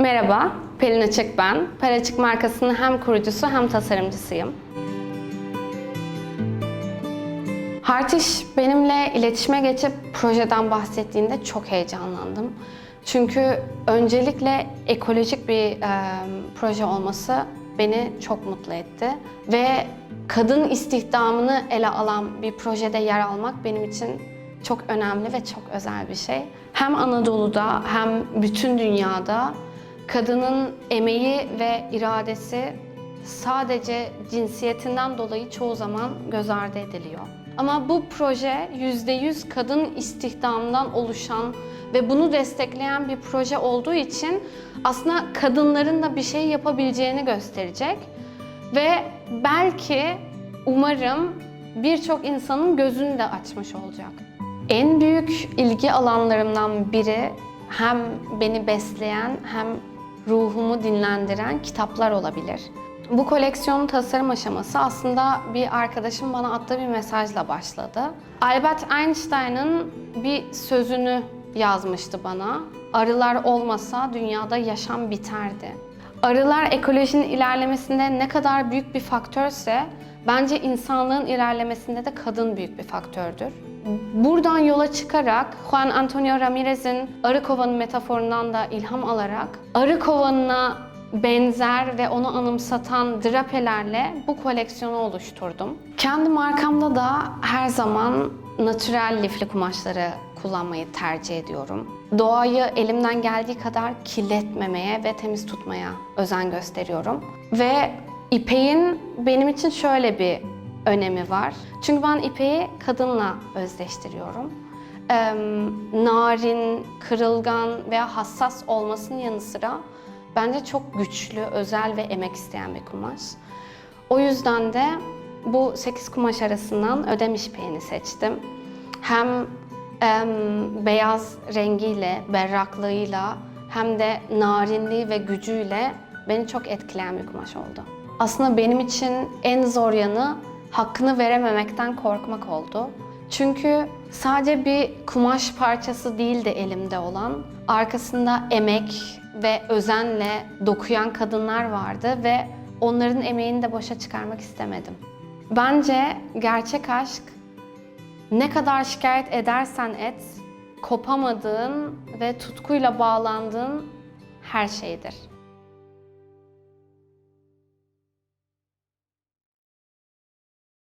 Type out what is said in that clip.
Merhaba, Pelin Açık ben. Peraçık markasının hem kurucusu hem tasarımcısıyım. Hartiş benimle iletişime geçip projeden bahsettiğinde çok heyecanlandım. Çünkü öncelikle ekolojik bir e, proje olması beni çok mutlu etti. Ve kadın istihdamını ele alan bir projede yer almak benim için çok önemli ve çok özel bir şey. Hem Anadolu'da hem bütün dünyada kadının emeği ve iradesi sadece cinsiyetinden dolayı çoğu zaman göz ardı ediliyor. Ama bu proje %100 kadın istihdamından oluşan ve bunu destekleyen bir proje olduğu için aslında kadınların da bir şey yapabileceğini gösterecek. Ve belki umarım birçok insanın gözünü de açmış olacak. En büyük ilgi alanlarımdan biri hem beni besleyen hem ruhumu dinlendiren kitaplar olabilir. Bu koleksiyonun tasarım aşaması aslında bir arkadaşım bana attığı bir mesajla başladı. Albert Einstein'ın bir sözünü yazmıştı bana. Arılar olmasa dünyada yaşam biterdi. Arılar ekolojinin ilerlemesinde ne kadar büyük bir faktörse bence insanlığın ilerlemesinde de kadın büyük bir faktördür. Buradan yola çıkarak Juan Antonio Ramirez'in arı kovanı metaforundan da ilham alarak arı kovanına benzer ve onu anımsatan drapelerle bu koleksiyonu oluşturdum. Kendi markamda da her zaman natürel lifli kumaşları kullanmayı tercih ediyorum. Doğayı elimden geldiği kadar kirletmemeye ve temiz tutmaya özen gösteriyorum. Ve ipeğin benim için şöyle bir önemi var. Çünkü ben ipeği kadınla özdeştiriyorum. Ee, narin, kırılgan veya hassas olmasının yanı sıra bence çok güçlü, özel ve emek isteyen bir kumaş. O yüzden de bu 8 kumaş arasından ödemiş ipeğini seçtim. Hem em, beyaz rengiyle, berraklığıyla hem de narinliği ve gücüyle beni çok etkileyen bir kumaş oldu. Aslında benim için en zor yanı hakkını verememekten korkmak oldu. Çünkü sadece bir kumaş parçası değil de elimde olan, arkasında emek ve özenle dokuyan kadınlar vardı ve onların emeğini de boşa çıkarmak istemedim. Bence gerçek aşk ne kadar şikayet edersen et, kopamadığın ve tutkuyla bağlandığın her şeydir.